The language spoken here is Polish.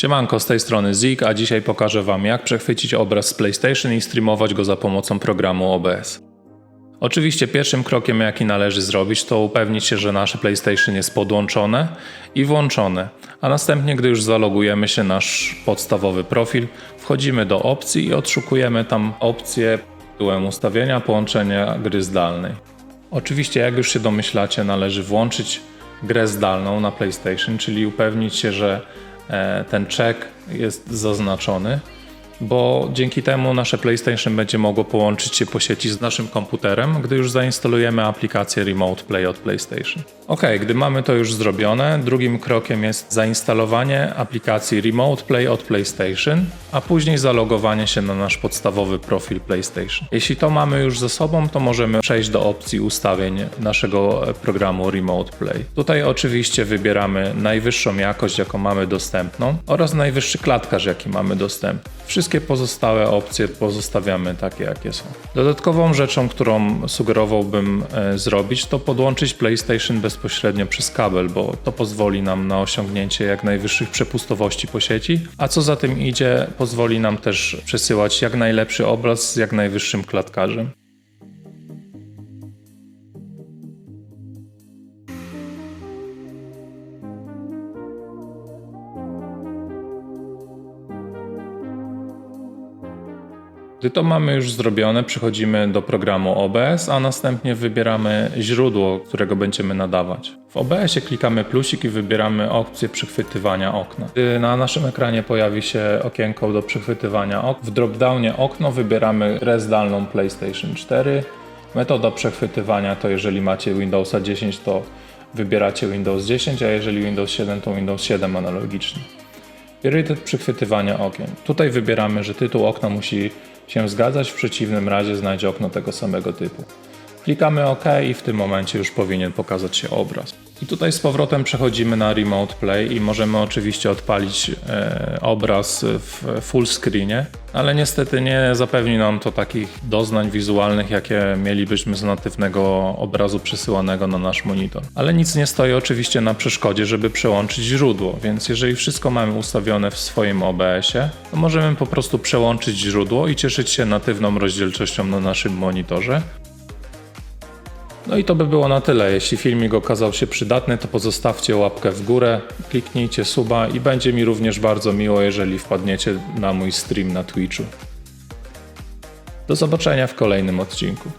Siemanko, z tej strony Zik, a dzisiaj pokażę Wam jak przechwycić obraz z PlayStation i streamować go za pomocą programu OBS. Oczywiście pierwszym krokiem jaki należy zrobić to upewnić się, że nasze PlayStation jest podłączone i włączone, a następnie gdy już zalogujemy się nasz podstawowy profil, wchodzimy do opcji i odszukujemy tam opcję tytułem ustawienia połączenia gry zdalnej. Oczywiście jak już się domyślacie należy włączyć grę zdalną na PlayStation, czyli upewnić się, że ten check jest zaznaczony, bo dzięki temu nasze PlayStation będzie mogło połączyć się po sieci z naszym komputerem, gdy już zainstalujemy aplikację Remote Play od PlayStation. Ok, gdy mamy to już zrobione, drugim krokiem jest zainstalowanie aplikacji Remote Play od PlayStation, a później zalogowanie się na nasz podstawowy profil PlayStation. Jeśli to mamy już ze sobą, to możemy przejść do opcji ustawień naszego programu Remote Play. Tutaj oczywiście wybieramy najwyższą jakość, jaką mamy dostępną oraz najwyższy klatkarz, jaki mamy dostępny. Wszystkie pozostałe opcje pozostawiamy takie, jakie są. Dodatkową rzeczą, którą sugerowałbym e, zrobić, to podłączyć PlayStation bezpośrednio przez kabel, bo to pozwoli nam na osiągnięcie jak najwyższych przepustowości po sieci, a co za tym idzie, pozwoli nam też przesyłać jak najlepszy obraz z jak najwyższym klatkarzem. Gdy to mamy już zrobione, przechodzimy do programu OBS, a następnie wybieramy źródło, którego będziemy nadawać. W OBS-ie klikamy plusik i wybieramy opcję przechwytywania okna. Gdy na naszym ekranie pojawi się okienko do przechwytywania okna, w dropdownie okno wybieramy grę PlayStation 4. Metoda przechwytywania to jeżeli macie Windowsa 10 to wybieracie Windows 10, a jeżeli Windows 7 to Windows 7 analogicznie. Priorytet przechwytywania okien. Tutaj wybieramy, że tytuł okna musi się zgadzać, w przeciwnym razie znajdzie okno tego samego typu. Klikamy OK i w tym momencie już powinien pokazać się obraz. I tutaj z powrotem przechodzimy na Remote Play i możemy oczywiście odpalić e, obraz w full screenie, ale niestety nie zapewni nam to takich doznań wizualnych, jakie mielibyśmy z natywnego obrazu przesyłanego na nasz monitor. Ale nic nie stoi oczywiście na przeszkodzie, żeby przełączyć źródło, więc jeżeli wszystko mamy ustawione w swoim OBS-ie, to możemy po prostu przełączyć źródło i cieszyć się natywną rozdzielczością na naszym monitorze, no i to by było na tyle. Jeśli filmik okazał się przydatny, to pozostawcie łapkę w górę, kliknijcie suba i będzie mi również bardzo miło, jeżeli wpadniecie na mój stream na Twitchu. Do zobaczenia w kolejnym odcinku.